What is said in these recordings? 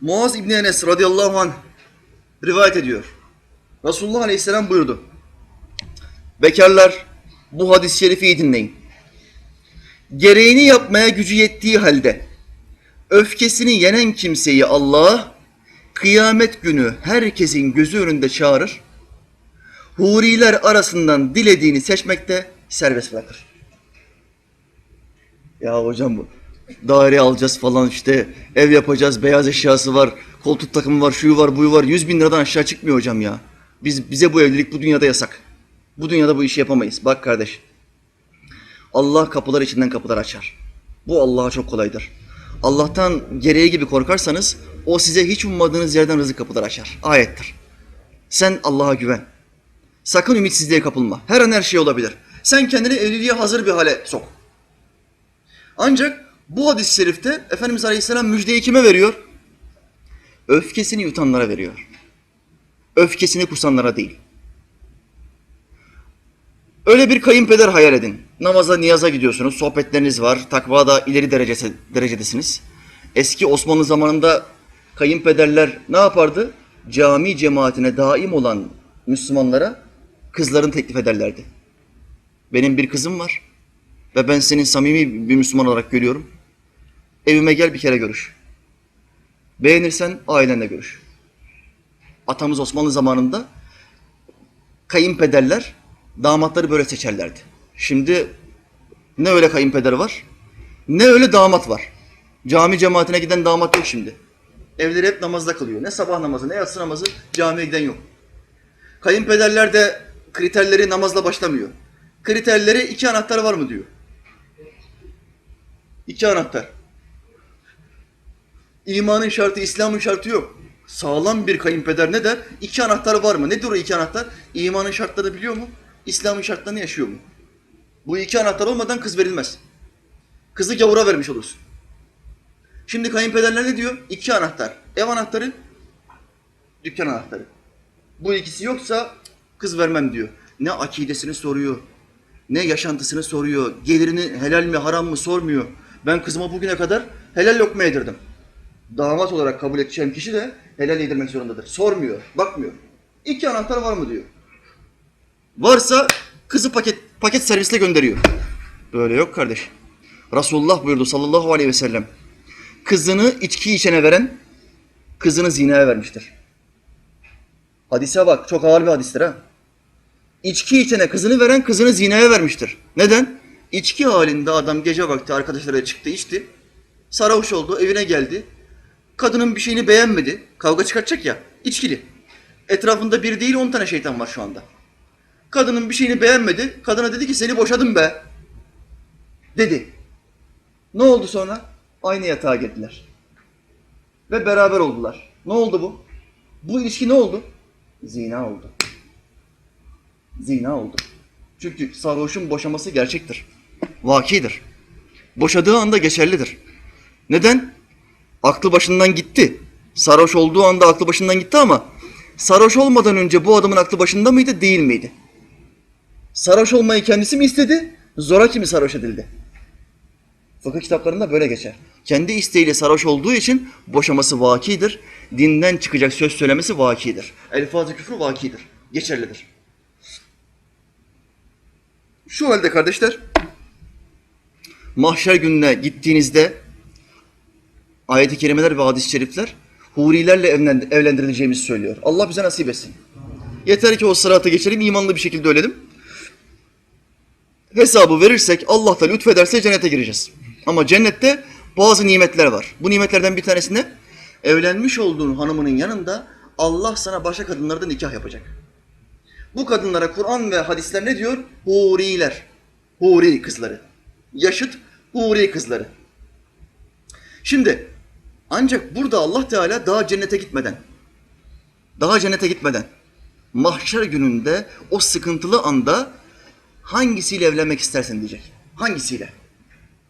Muaz İbni Enes radıyallahu anh rivayet ediyor. Resulullah aleyhisselam buyurdu. Bekarlar bu hadis-i şerifi iyi dinleyin. Gereğini yapmaya gücü yettiği halde öfkesini yenen kimseyi Allah kıyamet günü herkesin gözü önünde çağırır. Huriler arasından dilediğini seçmekte serbest bırakır. Ya hocam bu daire alacağız falan işte ev yapacağız beyaz eşyası var koltuk takımı var şuyu var buyu var yüz bin liradan aşağı çıkmıyor hocam ya. Biz bize bu evlilik bu dünyada yasak. Bu dünyada bu işi yapamayız. Bak kardeş. Allah kapılar içinden kapılar açar. Bu Allah'a çok kolaydır. Allah'tan gereği gibi korkarsanız o size hiç ummadığınız yerden rızık kapılar açar. Ayettir. Sen Allah'a güven. Sakın ümitsizliğe kapılma. Her an her şey olabilir. Sen kendini evliliğe hazır bir hale sok. Ancak bu hadis-i şerifte Efendimiz Aleyhisselam müjdeyi kime veriyor? Öfkesini yutanlara veriyor. Öfkesini kusanlara değil. Öyle bir kayınpeder hayal edin. Namaza, niyaza gidiyorsunuz, sohbetleriniz var, takvada ileri derecesi, derecedesiniz. Eski Osmanlı zamanında kayınpederler ne yapardı? Cami cemaatine daim olan Müslümanlara kızlarını teklif ederlerdi. Benim bir kızım var ve ben senin samimi bir Müslüman olarak görüyorum. Evime gel bir kere görüş. Beğenirsen ailenle görüş. Atamız Osmanlı zamanında kayınpederler damatları böyle seçerlerdi. Şimdi ne öyle kayınpeder var ne öyle damat var. Cami cemaatine giden damat yok şimdi. Evleri hep namazda kılıyor. Ne sabah namazı ne yatsı namazı camiye giden yok. Kayınpederler de kriterleri namazla başlamıyor. Kriterleri iki anahtar var mı diyor. İki anahtar. İmanın şartı, İslam'ın şartı yok. Sağlam bir kayınpeder ne der? İki anahtar var mı? Nedir o iki anahtar? İmanın şartlarını biliyor mu? İslam'ın şartlarını yaşıyor mu? Bu iki anahtar olmadan kız verilmez. Kızı gavura vermiş olursun. Şimdi kayınpederler ne diyor? İki anahtar. Ev anahtarı, dükkan anahtarı. Bu ikisi yoksa kız vermem diyor. Ne akidesini soruyor, ne yaşantısını soruyor, gelirini helal mi haram mı sormuyor. Ben kızıma bugüne kadar helal lokma yedirdim. Damat olarak kabul edeceğim kişi de helal yedirmek zorundadır. Sormuyor, bakmıyor. İki anahtar var mı diyor. Varsa kızı paket paket servisle gönderiyor. Böyle yok kardeş. Resulullah buyurdu sallallahu aleyhi ve sellem. Kızını içki içene veren kızını zinaya vermiştir. Hadise bak çok ağır bir hadistir ha. İçki içene kızını veren kızını zinaya vermiştir. Neden? İçki halinde adam gece vakti arkadaşlarıyla çıktı içti. Sarhoş oldu evine geldi. Kadının bir şeyini beğenmedi. Kavga çıkartacak ya. içkili. Etrafında bir değil on tane şeytan var şu anda. Kadının bir şeyini beğenmedi. Kadına dedi ki seni boşadım be. Dedi. Ne oldu sonra? Aynı yatağa girdiler. Ve beraber oldular. Ne oldu bu? Bu ilişki ne oldu? Zina oldu. Zina oldu. Çünkü sarhoşun boşaması gerçektir. Vakidir. Boşadığı anda geçerlidir. Neden? Aklı başından gitti. Sarhoş olduğu anda aklı başından gitti ama sarhoş olmadan önce bu adamın aklı başında mıydı, değil miydi? Sarhoş olmayı kendisi mi istedi, zoraki mi sarhoş edildi? Fıkıh kitaplarında böyle geçer. Kendi isteğiyle sarhoş olduğu için boşaması vakidir. Dinden çıkacak söz söylemesi vakidir. Elfaz-ı küfür vakidir. Geçerlidir. Şu halde kardeşler, mahşer gününe gittiğinizde ayet-i kerimeler ve hadis-i şerifler hurilerle evlen- evlendirileceğimizi söylüyor. Allah bize nasip etsin. Yeter ki o sıratı geçelim, imanlı bir şekilde ölelim. Hesabı verirsek, Allah da lütfederse cennete gireceğiz. Ama cennette bazı nimetler var. Bu nimetlerden bir tanesi ne? Evlenmiş olduğun hanımının yanında Allah sana başka kadınlarda nikah yapacak. Bu kadınlara Kur'an ve hadisler ne diyor? Huriler. Huri kızları. Yaşıt huri kızları. Şimdi ancak burada Allah Teala daha cennete gitmeden, daha cennete gitmeden, mahşer gününde o sıkıntılı anda hangisiyle evlenmek istersin diyecek. Hangisiyle?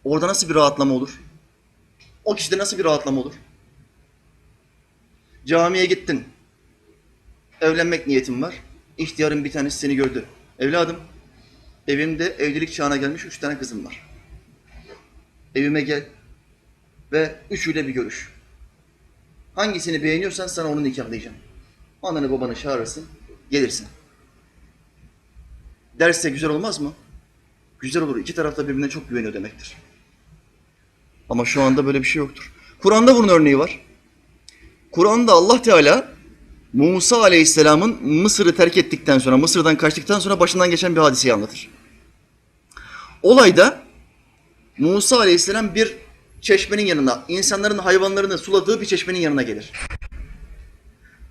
Orada nasıl bir rahatlama olur? O kişide nasıl bir rahatlama olur? Camiye gittin. Evlenmek niyetin var. İhtiyarın bir tanesi seni gördü. Evladım, evimde evlilik çağına gelmiş üç tane kızım var. Evime gel ve üçüyle bir görüş. Hangisini beğeniyorsan sana onu nikahlayacağım. Ananı babanı çağırırsın, gelirsin. Derse güzel olmaz mı? Güzel olur. İki taraf da birbirine çok güveniyor demektir. Ama şu anda böyle bir şey yoktur. Kur'an'da bunun örneği var. Kur'an'da Allah Teala Musa Aleyhisselam'ın Mısır'ı terk ettikten sonra, Mısır'dan kaçtıktan sonra başından geçen bir hadiseyi anlatır. Olayda Musa Aleyhisselam bir çeşmenin yanına, insanların hayvanlarını suladığı bir çeşmenin yanına gelir.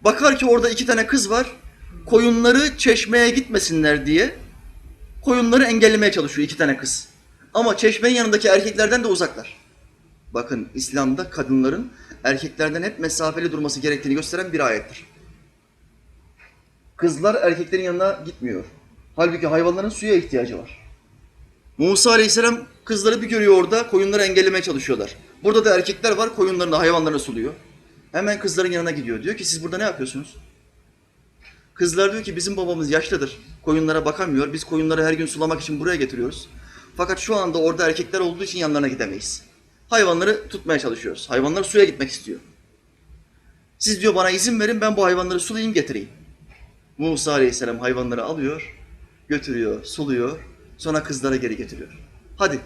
Bakar ki orada iki tane kız var. Koyunları çeşmeye gitmesinler diye koyunları engellemeye çalışıyor iki tane kız. Ama çeşmenin yanındaki erkeklerden de uzaklar. Bakın İslam'da kadınların erkeklerden hep mesafeli durması gerektiğini gösteren bir ayettir. Kızlar erkeklerin yanına gitmiyor. Halbuki hayvanların suya ihtiyacı var. Musa Aleyhisselam kızları bir görüyor orada, koyunları engellemeye çalışıyorlar. Burada da erkekler var, koyunlarını, hayvanlarını suluyor. Hemen kızların yanına gidiyor. Diyor ki siz burada ne yapıyorsunuz? Kızlar diyor ki bizim babamız yaşlıdır. Koyunlara bakamıyor. Biz koyunları her gün sulamak için buraya getiriyoruz. Fakat şu anda orada erkekler olduğu için yanlarına gidemeyiz. Hayvanları tutmaya çalışıyoruz. Hayvanlar suya gitmek istiyor. Siz diyor bana izin verin ben bu hayvanları sulayayım getireyim. Musa Aleyhisselam hayvanları alıyor, götürüyor, suluyor. Sonra kızlara geri getiriyor. Hadi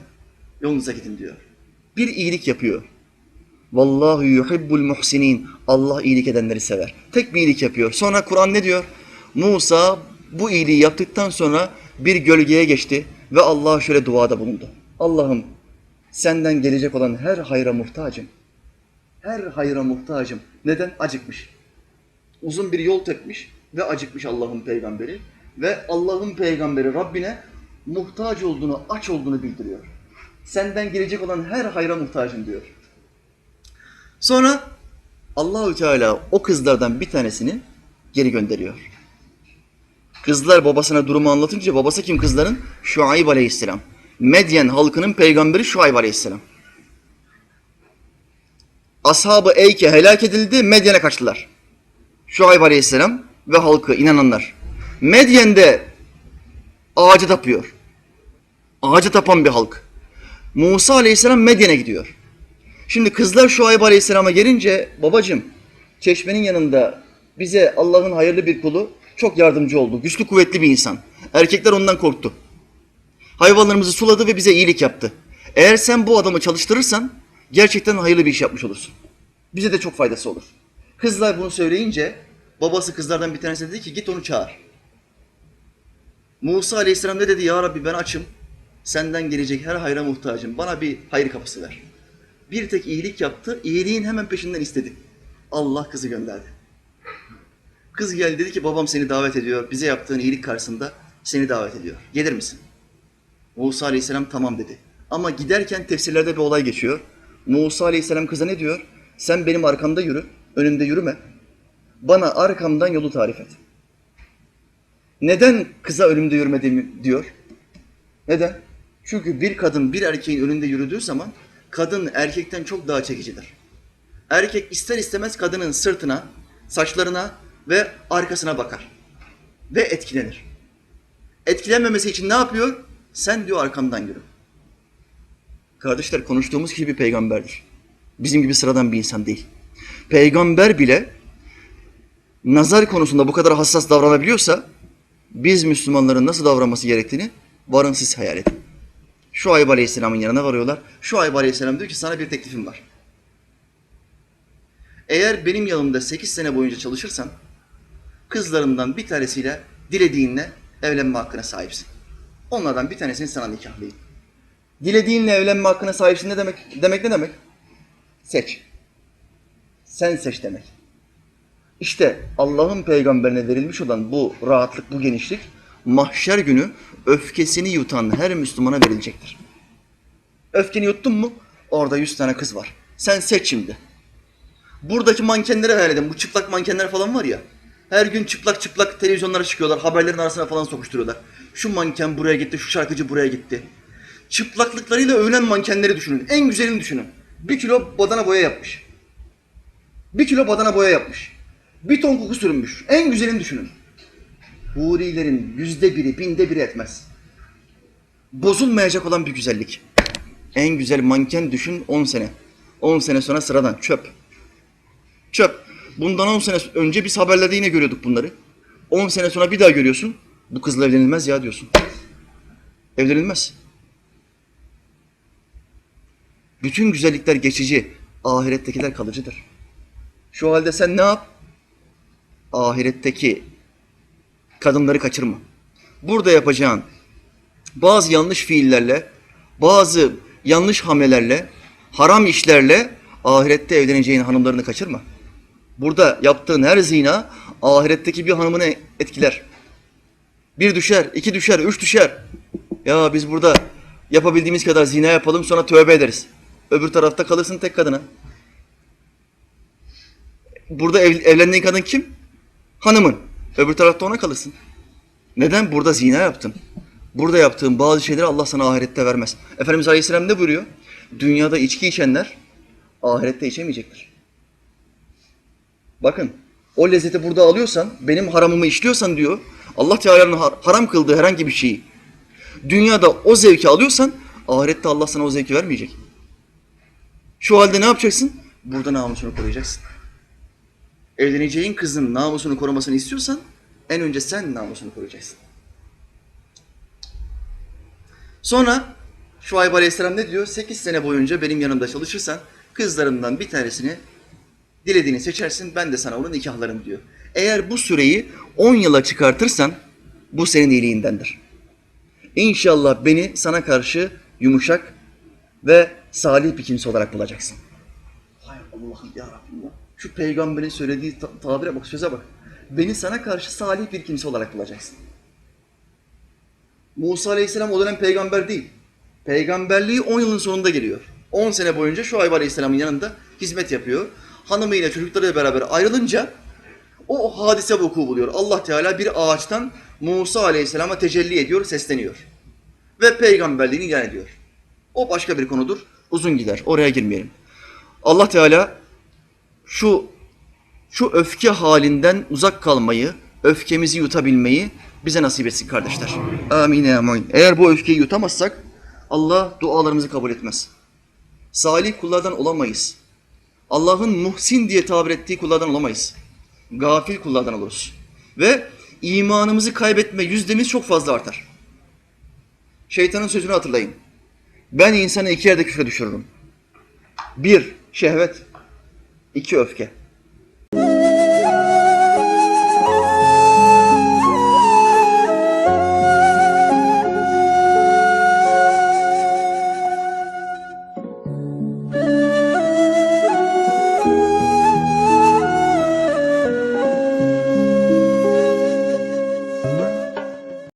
yolunuza gidin diyor. Bir iyilik yapıyor. Vallahu yuhibbul muhsinin. Allah iyilik edenleri sever. Tek bir iyilik yapıyor. Sonra Kur'an ne diyor? Musa bu iyiliği yaptıktan sonra bir gölgeye geçti ve Allah'a şöyle duada bulundu. Allah'ım senden gelecek olan her hayra muhtacım. Her hayra muhtacım. Neden? Acıkmış. Uzun bir yol tepmiş ve acıkmış Allah'ın peygamberi. Ve Allah'ın peygamberi Rabbine muhtaç olduğunu, aç olduğunu bildiriyor. Senden gelecek olan her hayra muhtacım diyor. Sonra Allahü Teala o kızlardan bir tanesini geri gönderiyor. Kızlar babasına durumu anlatınca babası kim kızların? Şuayb Aleyhisselam. Medyen halkının peygamberi Şuayb Aleyhisselam. Ashab-ı Eyke helak edildi, Medyen'e kaçtılar. Şuayb Aleyhisselam ve halkı, inananlar. Medyen'de ağaca tapıyor. Ağaca tapan bir halk. Musa Aleyhisselam Medyen'e gidiyor. Şimdi kızlar Şuayb Aleyhisselam'a gelince babacım çeşmenin yanında bize Allah'ın hayırlı bir kulu çok yardımcı oldu. Güçlü kuvvetli bir insan. Erkekler ondan korktu. Hayvanlarımızı suladı ve bize iyilik yaptı. Eğer sen bu adamı çalıştırırsan gerçekten hayırlı bir iş yapmış olursun. Bize de çok faydası olur. Kızlar bunu söyleyince babası kızlardan bir tanesi dedi ki git onu çağır. Musa Aleyhisselam ne dedi? Ya Rabbi ben açım. Senden gelecek her hayra muhtacım. Bana bir hayır kapısı ver. Bir tek iyilik yaptı. iyiliğin hemen peşinden istedi. Allah kızı gönderdi. Kız geldi dedi ki babam seni davet ediyor. Bize yaptığın iyilik karşısında seni davet ediyor. Gelir misin? Musa Aleyhisselam tamam dedi. Ama giderken tefsirlerde bir olay geçiyor. Musa Aleyhisselam kıza ne diyor? Sen benim arkamda yürü, önümde yürüme. Bana arkamdan yolu tarif et. Neden kıza önümde yürüme diyor? Neden? Çünkü bir kadın bir erkeğin önünde yürüdüğü zaman kadın erkekten çok daha çekicidir. Erkek ister istemez kadının sırtına, saçlarına ve arkasına bakar. Ve etkilenir. Etkilenmemesi için ne yapıyor? Sen diyor arkamdan yürü. Kardeşler konuştuğumuz kişi bir peygamberdir. Bizim gibi sıradan bir insan değil. Peygamber bile nazar konusunda bu kadar hassas davranabiliyorsa biz Müslümanların nasıl davranması gerektiğini varın siz hayal edin. Şu Ayıp Aleyhisselam'ın yanına varıyorlar. Şu Ayıp Aleyhisselam diyor ki sana bir teklifim var. Eğer benim yanımda 8 sene boyunca çalışırsan kızlarımdan bir tanesiyle dilediğinle evlenme hakkına sahipsin. Onlardan bir tanesini sana nikahlayayım. Dilediğinle evlenme hakkına sahipsin ne demek? Demek ne demek? Seç. Sen seç demek. İşte Allah'ın peygamberine verilmiş olan bu rahatlık, bu genişlik mahşer günü öfkesini yutan her Müslümana verilecektir. Öfkeni yuttun mu? Orada yüz tane kız var. Sen seç şimdi. Buradaki mankenleri hayal edin. Bu çıplak mankenler falan var ya. Her gün çıplak çıplak televizyonlara çıkıyorlar. Haberlerin arasına falan sokuşturuyorlar. Şu manken buraya gitti, şu şarkıcı buraya gitti. Çıplaklıklarıyla övülen mankenleri düşünün. En güzelini düşünün. Bir kilo badana boya yapmış. Bir kilo badana boya yapmış. Bir ton koku sürünmüş. En güzelini düşünün. Hurilerin yüzde biri, binde biri etmez. Bozulmayacak olan bir güzellik. En güzel manken düşün 10 sene. 10 sene sonra sıradan çöp. Çöp. Bundan 10 sene önce biz haberlerde yine görüyorduk bunları. 10 sene sonra bir daha görüyorsun. Bu kızla evlenilmez ya diyorsun. Evlenilmez. Bütün güzellikler geçici. Ahirettekiler kalıcıdır. Şu halde sen ne yap? Ahiretteki kadınları kaçırma. Burada yapacağın bazı yanlış fiillerle, bazı yanlış hamlelerle, haram işlerle ahirette evleneceğin hanımlarını kaçırma. Burada yaptığın her zina ahiretteki bir hanımını etkiler. Bir düşer, iki düşer, üç düşer. Ya biz burada yapabildiğimiz kadar zina yapalım sonra tövbe ederiz. Öbür tarafta kalırsın tek kadına. Burada ev, evlendiğin kadın kim? Hanımın. Öbür tarafta ona kalırsın. Neden? Burada zina yaptın. Burada yaptığın bazı şeyleri Allah sana ahirette vermez. Efendimiz Aleyhisselam ne buyuruyor? Dünyada içki içenler ahirette içemeyecektir. Bakın o lezzeti burada alıyorsan, benim haramımı işliyorsan diyor, Allah Teala'nın har- haram kıldığı herhangi bir şeyi dünyada o zevki alıyorsan ahirette Allah sana o zevki vermeyecek. Şu halde ne yapacaksın? Burada namusunu koruyacaksın. Evleneceğin kızın namusunu korumasını istiyorsan en önce sen namusunu koruyacaksın. Sonra Şuayb Aleyhisselam ne diyor? 8 sene boyunca benim yanımda çalışırsan kızlarımdan bir tanesini dilediğini seçersin ben de sana onu nikahlarım diyor. Eğer bu süreyi 10 yıla çıkartırsan bu senin iyiliğindendir. İnşallah beni sana karşı yumuşak ve salih bir kimse olarak bulacaksın. Hay Allah'ım ya Rabbim ya. Şu peygamberin söylediği ta- tabire bak, söze bak. Beni sana karşı salih bir kimse olarak bulacaksın. Musa Aleyhisselam o dönem peygamber değil. Peygamberliği 10 yılın sonunda geliyor. 10 sene boyunca Şuayb Aleyhisselam'ın yanında hizmet yapıyor. Hanımıyla çocuklarıyla beraber ayrılınca o hadise vuku buluyor. Allah Teala bir ağaçtan Musa Aleyhisselam'a tecelli ediyor, sesleniyor. Ve peygamberliğini ilan ediyor. O başka bir konudur. Uzun gider. Oraya girmeyelim. Allah Teala şu şu öfke halinden uzak kalmayı, öfkemizi yutabilmeyi bize nasip etsin kardeşler. Amin amin. Eğer bu öfkeyi yutamazsak Allah dualarımızı kabul etmez. Salih kullardan olamayız. Allah'ın muhsin diye tabir ettiği kullardan olamayız. Gafil kullardan oluruz. Ve imanımızı kaybetme yüzdemiz çok fazla artar. Şeytanın sözünü hatırlayın. Ben insanı iki yerde küfre düşürürüm. Bir, şehvet. İki öfke.